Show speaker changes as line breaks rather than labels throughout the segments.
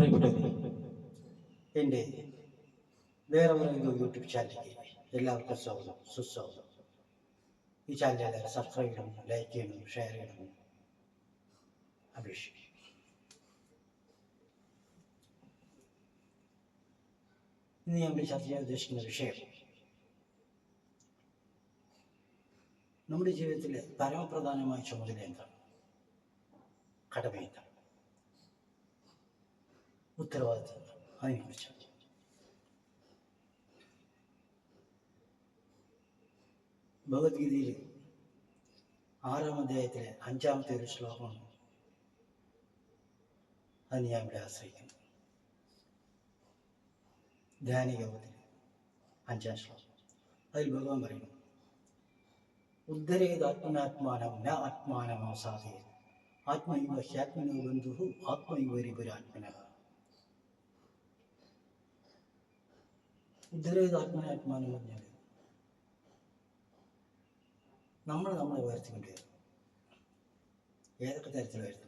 പ്രിയപ്പെട്ടവരെ എന്റെ വേറെ ഒരു യൂട്യൂബ് ചാനലിലേക്ക് എല്ലാവർക്കും സ്വാഗതം സുസ്വാഗതം. ഈ ചാനൽ സബ്സ്ക്രൈബ് ചെയ്യണം ലൈക്ക് ചെയ്യണം ഷെയർ ചെയ്യണം. അപേക്ഷിക്കും ഇന്ന് ഞാൻ ചർച്ച ചെയ്യാൻ ഉദ്ദേശിക്കുന്ന വിഷയം നമ്മുടെ ജീവിതത്തിലെ പരമപ്രധാനമായ ചുമതല എന്താണ്? കടമ ഉത്തരവാദിത്വം അതിനെക്കുറിച്ചാണ് ഭഗവത്ഗീതയിൽ ആറാം അധ്യായത്തിലെ അഞ്ചാമത്തെ ഒരു ശ്ലോകമാണ് അത് ഞാൻ ഇവിടെ ആശ്രയിക്കുന്നത് ധ്യാനയോഗത്തിൽ അഞ്ചാം ശ്ലോകം അതിൽ ഭഗവാൻ പറയുന്നു ഉദ്ധരേത് ആത്മനാത്മാനം ന ആത്മാനമാസാദേ ആത്മൈവ ഹ്യാത്മനോ ബന്ധു ആത്മൈവ ഉദ്ധരേത് നമ്മൾ എന്ന് പറഞ്ഞാൽ നമ്മൾ നമ്മളെ ഉയർത്തിക്കൊണ്ടുവരും ഏതൊക്കെ തരത്തിൽ ഉയർത്തണം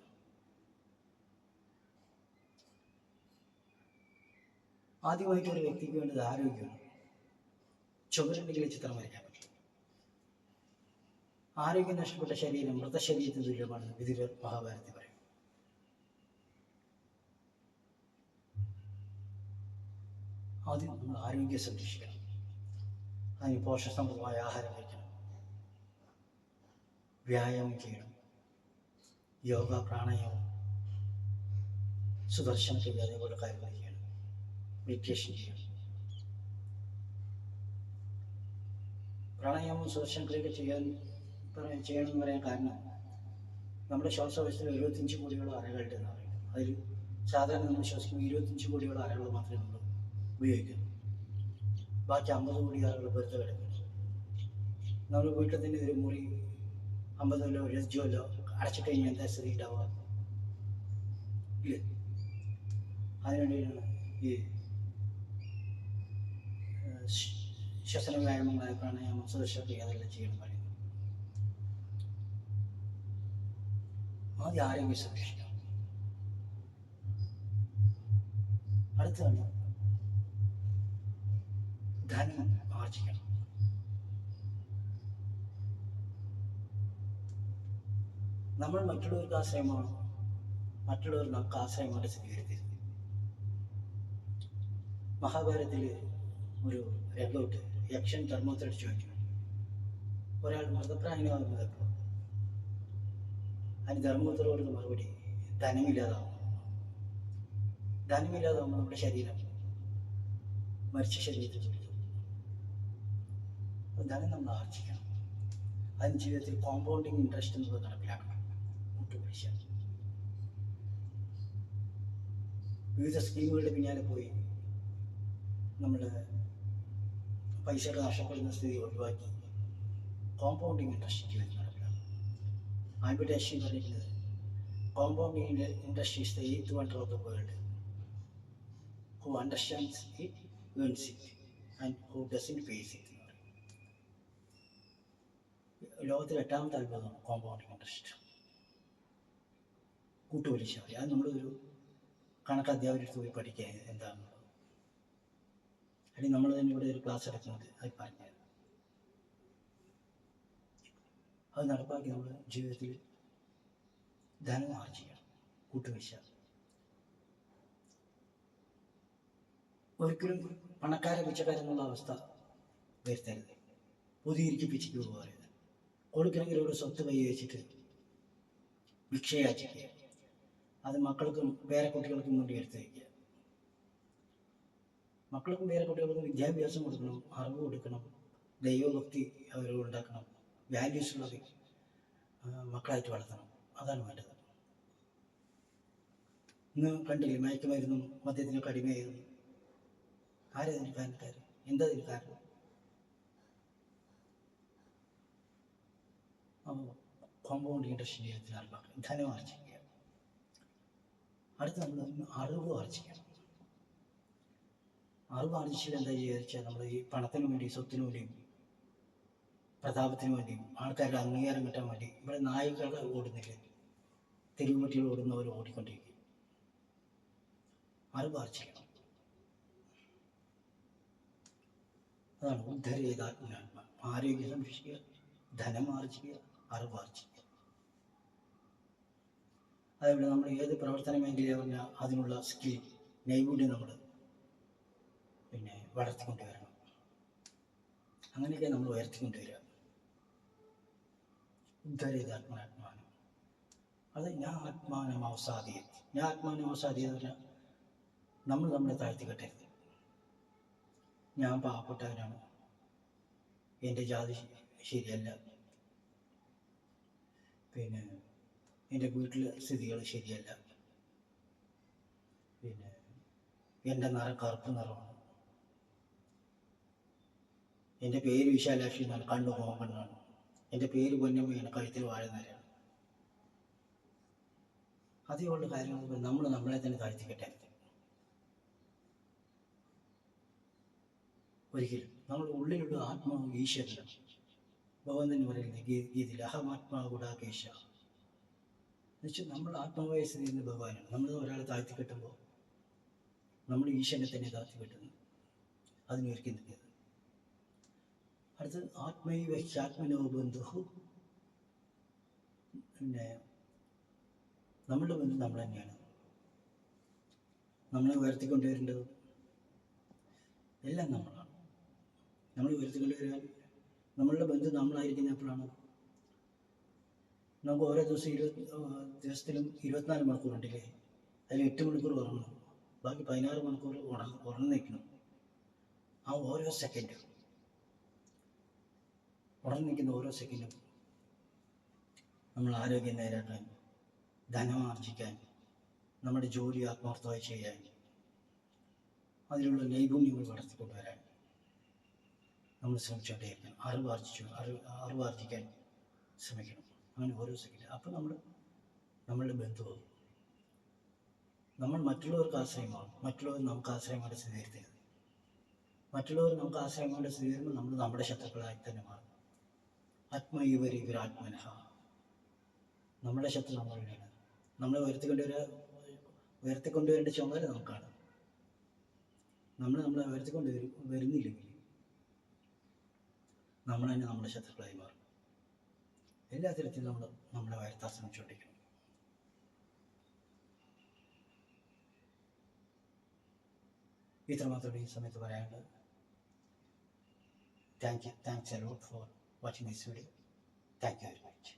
ആദ്യമായിട്ട് ഒരു വ്യക്തിക്ക് വേണ്ടത് ആരോഗ്യമാണ്. ചുമരുണ്ടെങ്കിൽ ചിത്രം വരയ്ക്കാൻ പറ്റും. ആരോഗ്യം നഷ്ടപ്പെട്ട ശരീരം മൃതശരീരത്തിന് തുല്യമാണ്. വിധിര മഹാഭാരതി ആദ്യം നമ്മൾ ആരോഗ്യം സംരക്ഷിക്കണം അതിന് പോഷകസമൃദ്ധമായ ആഹാരം കഴിക്കണം. വ്യായാമം ചെയ്യണം. യോഗ പ്രാണായാമം സുദർശനം ക്രിയ അതേപോലെ കാര്യങ്ങൾ ചെയ്യണം. മെഡിറ്റേഷൻ ചെയ്യണം. പ്രാണായാമം സുദർശന ക്രിയൊക്കെ ചെയ്യാൻ പറയാൻ ചെയ്യണമെന്ന് പറയാൻ കാരണം നമ്മുടെ ശ്വാസകോശത്തിൽ എഴുപത്തിയഞ്ച് കോടിയോളം അറകളുണ്ടെന്ന് പറയുന്നത്. അതിൽ സാധാരണ നമ്മൾ ശ്വസിക്കുമ്പോൾ ഇരുപത്തിയഞ്ച് കോടിയോളം അറകൾ മാത്രമേ നമ്മൾ ഉപയോഗിക്കുന്നു ബാക്കി അമ്പത് കോടി അറകൾ വെറുതെ കിടക്കുന്നു. നമ്മൾ വീട്ടിൽ തന്നെ ഒരു മുറി അമ്പതല്ലോ ലജ്ജമല്ലോ അടച്ചിട്ട് കഴിഞ്ഞാൽ എന്താ സ്ഥിതി ഉണ്ടാവുക? ഇല്ലേ? അതിനുവേണ്ടിയാണ് ഈ ശ്വസന വ്യായാമങ്ങളായ പ്രാണായാമം സുദർശക്തി അതെല്ലാം ചെയ്യണം പറയുന്നത് ആദ്യം ആരോഗ്യം സംരക്ഷിക്കാം അടുത്താണ് ധനം ആർജിക്കണം നമ്മൾ മറ്റുള്ളവർക്ക് ആശ്രയമാണ്. മറ്റുള്ളവർ നമുക്ക് ആശ്രയമായിട്ട് സ്വീകരിക്കരുത്. മഹാഭാരതത്തിൽ ഒരു രംഗമുണ്ട്. യക്ഷൻ ധർമ്മത്തോട് ചോദിക്കുന്നു ഒരാൾ മൃതപ്രായനാകുന്നതപ്പോൾ അതിന് ധർമ്മത്തോട് മറുപടി ധനമില്ലാതാവും. ധനമില്ലാതാവുമ്പോൾ നമ്മുടെ ശരീരം മരിച്ച ശരീരത്തിൽ അപ്പോൾ നമ്മൾ ആർജിക്കണം. അതിന് ജീവിതത്തിൽ കോമ്പൗണ്ടിങ് ഇൻട്രസ്റ്റ് എന്നത് നടപ്പിലാക്കണം. കൂട്ടുപലിശ വിവിധ സ്കീമുകളുടെ പിന്നാലെ പോയി നമ്മൾ പൈസ നഷ്ടപ്പെടുന്ന സ്ഥിതി ഒഴിവാക്കി കോമ്പൗണ്ടിങ് ഇൻട്രസ്റ്റ് ജീവിതത്തിൽ നടപ്പിലാക്കണം. ആൽബർട്ട് പറഞ്ഞിരുന്നത് compounding industry is the eighth wonder of the world who understands it earns it and who doesn't face it ലോകത്തിലെ എട്ടാമത്തെ അത്ഭുതമാണ് കോമ്പൗണ്ടിങ് ഇൻട്രസ്റ്റ് കൂട്ടുപലിശ അത് നമ്മളൊരു കണക്ക് അധ്യാപകരെടുത്ത് പോയി പഠിക്കുക. എന്താണെന്നുള്ളത് അല്ലെങ്കിൽ നമ്മൾ തന്നെ ഇവിടെ ഒരു ക്ലാസ് എടുക്കുന്നത്. അത് പറഞ്ഞു അത് നടപ്പാക്കി നമ്മൾ ജീവിതത്തിൽ ധനം ആർജിക്കണം കൂട്ടുപലിശ ഒരിക്കലും പണക്കാരെ പിച്ചക്കാരെന്നുള്ള അവസ്ഥ വരുത്തരുത്. പുതിയിരിക്കും പിച്ചയ്ക്ക് പോകരുത്. കൊടുക്കണമെങ്കിൽ ഇവിടെ സ്വത്ത് കൈവച്ചിട്ട് ഭിക്ഷയാചിക്കുക അത് മക്കൾക്കും വേറെ കുട്ടികൾക്കും വേണ്ടി എടുത്തു വയ്ക്കുക മക്കൾക്കും വേറെ കുട്ടികൾക്കും വിദ്യാഭ്യാസം കൊടുക്കണം അറിവ് കൊടുക്കണം ദൈവഭക്തി അവർ ഉണ്ടാക്കണം വാല്യൂസ് ഉള്ളത് മക്കളായിട്ട് വളർത്തണം. അതാണ് വേണ്ടത്. ഇന്ന് കണ്ടില്ലേ മയക്കുമരുന്നും മദ്യത്തിനൊക്കെ അടിമയായിരുന്നു. ആരതിന് കാരണക്കാർ എന്താ അതിന് കാരണം? കോമ്പൗണ്ട് ഇൻട്രസ്റ്റ് ജീവിതത്തിൽ നടപ്പാക്കണം ധനം ആർജിക്കുക. അടുത്ത് നമ്മൾ അറിവ് ആർജിക്കണം. അറിവ് ആർജിച്ചാൽ എന്താ വിചാരിച്ചാൽ നമ്മൾ ഈ പണത്തിന് വേണ്ടി സ്വത്തിനു വേണ്ടിയും പ്രതാപത്തിന് വേണ്ടിയും ആൾക്കാരുടെ അംഗീകാരം കിട്ടാൻ വേണ്ടി ഇവിടെ നായികൾ ഓടുന്നില്ല? തെരുവുപട്ടികൾ ഓടുന്നവർ ഓടിക്കൊണ്ടിരിക്കും. അറിവ് ആർജിക്കണം. അതാണ് ഉദ്ധരേതാത്മനാത്മ ആരോഗ്യം സംരക്ഷിക്കുക ധനം ആർജിക്കുക. അറിവാർജിക്കുക അതേപോലെ നമ്മൾ ഏത് പ്രവർത്തന മേഖല പറഞ്ഞാൽ അതിനുള്ള സ്കിൽ നൈപുണ്യം നമ്മൾ പിന്നെ വളർത്തിക്കൊണ്ടുവരണം. അങ്ങനെയൊക്കെ നമ്മൾ ഉയർത്തിക്കൊണ്ടുവരിക. ഉദ്ധരേതാത്മനാത്മാനം അത് ഞാൻ ആത്മാനം അവസാദിയത് ഞാൻ ആത്മാനം അവസാദിയെന്ന് പറഞ്ഞാൽ നമ്മൾ നമ്മളെ താഴ്ത്തി കെട്ടരുത്. ഞാൻ പാവപ്പെട്ടവനാണ്. എന്റെ ജാതി ശരിയല്ല. പിന്നെ എന്റെ വീട്ടിലെ സ്ഥിതികൾ ശരിയല്ല. പിന്നെ എന്റെ നിറം കറുപ്പ് നിറമാണ്. എന്റെ പേര് വിശാലാക്ഷി എന്നാണ് കണ്ണു കോമ്പണ്ണാണ് എന്റെ പേര് പൊന്നമ്മയാണ് കഴുത്തിൽ വാഴുന്നവരാണ് ഉള്ള കാര്യങ്ങൾ നമ്മൾ നമ്മളെ തന്നെ താഴ്ത്തി കെട്ടരുത് ഒരിക്കലും. നമ്മുടെ ഉള്ളിലുള്ള ആത്മാവ് ഈശ്വരൻ ഗീ- ഗീതയിൽ അഹമാത്മാവ് ഗുഡാകേശ എന്നുവെച്ചാൽ നമ്മൾ ആത്മാവായ സ്ഥിതി ചെയ്യുന്ന ഭഗവാനാണ്. നമ്മൾ ഒരാളെ താഴ്ത്തി കെട്ടുമ്പോൾ നമ്മൾ ഈശ്വരനെ തന്നെ താഴ്ത്തി കെട്ടുന്നു. അതിനൊരിക്കലും നിൽക്കുന്നത് അടുത്തത് ആത്മൈവ ഹ്യാത്മനോ ബന്ധു പിന്നെ നമ്മളുടെ ബന്ധു നമ്മൾ തന്നെയാണ്. നമ്മളെ ഉയർത്തിക്കൊണ്ടുവരേണ്ടത് എല്ലാം നമ്മളാണ്. നമ്മൾ ഉയർത്തിക്കൊണ്ടുവരാൻ നമ്മളുടെ ബന്ധു നമ്മളായിരിക്കുന്ന എപ്പോഴാണ് നമുക്ക് ഓരോ ദിവസം ഇരുപത്തി ദിവസത്തിലും ഇരുപത്തിനാല് മണിക്കൂറുണ്ടല്ലേ? അതിൽ എട്ട് മണിക്കൂർ ഉറങ്ങണം. ബാക്കി പതിനാറ് മണിക്കൂർ ഉറങ്ങി നിൽക്കണം. ആ ഓരോ സെക്കൻഡും ഉറങ്ങി നിൽക്കുന്ന ഓരോ സെക്കൻഡും നമ്മൾ ആരോഗ്യം നേരിടാൻ ധനമാർജിക്കാൻ നമ്മുടെ ജോലി ആത്മാർത്ഥമായി ചെയ്യാൻ അതിലുള്ള നൈപുണ്യങ്ങൾ വളർത്തിക്കൊണ്ടുവരാൻ നമ്മൾ ശ്രമിച്ചുകൊണ്ടേയിരിക്കണം അറിവ് ആർജിച്ചു അറിവ് അറിവ് ആർജിക്കാൻ ശ്രമിക്കണം. അങ്ങനെ ഓരോ സെക്കൻഡ് അപ്പോൾ നമ്മൾ നമ്മളുടെ ബന്ധുവാകും നമ്മൾ മറ്റുള്ളവർക്ക് ആശ്രയമാകും മറ്റുള്ളവർ നമുക്ക് ആശ്രയമായിട്ട് സ്വീകരിക്കരുത് മറ്റുള്ളവർ നമുക്ക് ആശ്രയമായിട്ട് സ്വീകരിക്കുമ്പോൾ നമ്മൾ നമ്മുടെ ശത്രുക്കളായി തന്നെ മാറും. ആത്മീവരി ഇവരാത്മനഹ. നമ്മുടെ ശത്രു നമ്മൾ തന്നെയാണ്. നമ്മളെ ഉയർത്തിക്കൊണ്ടുവരാ ഉയർത്തിക്കൊണ്ടുവരേണ്ട ചുമതല നമുക്കാണ്. നമ്മൾ നമ്മളെ ഉയർത്തിക്കൊണ്ട് വരും വരുന്നില്ലെങ്കിൽ നമ്മൾ തന്നെ നമ്മുടെ ശത്രുക്കളായി മാറും. എല്ലാ തരത്തിലും നമ്മൾ നമ്മുടെ വയർത്താ ശ്രമിച്ചുകൊണ്ടിരിക്കണം ഇത്രമാത്രമേ ഈ സമയത്ത് പറയാനുള്ളത് thank you thanks a lot for watching this video thank you very much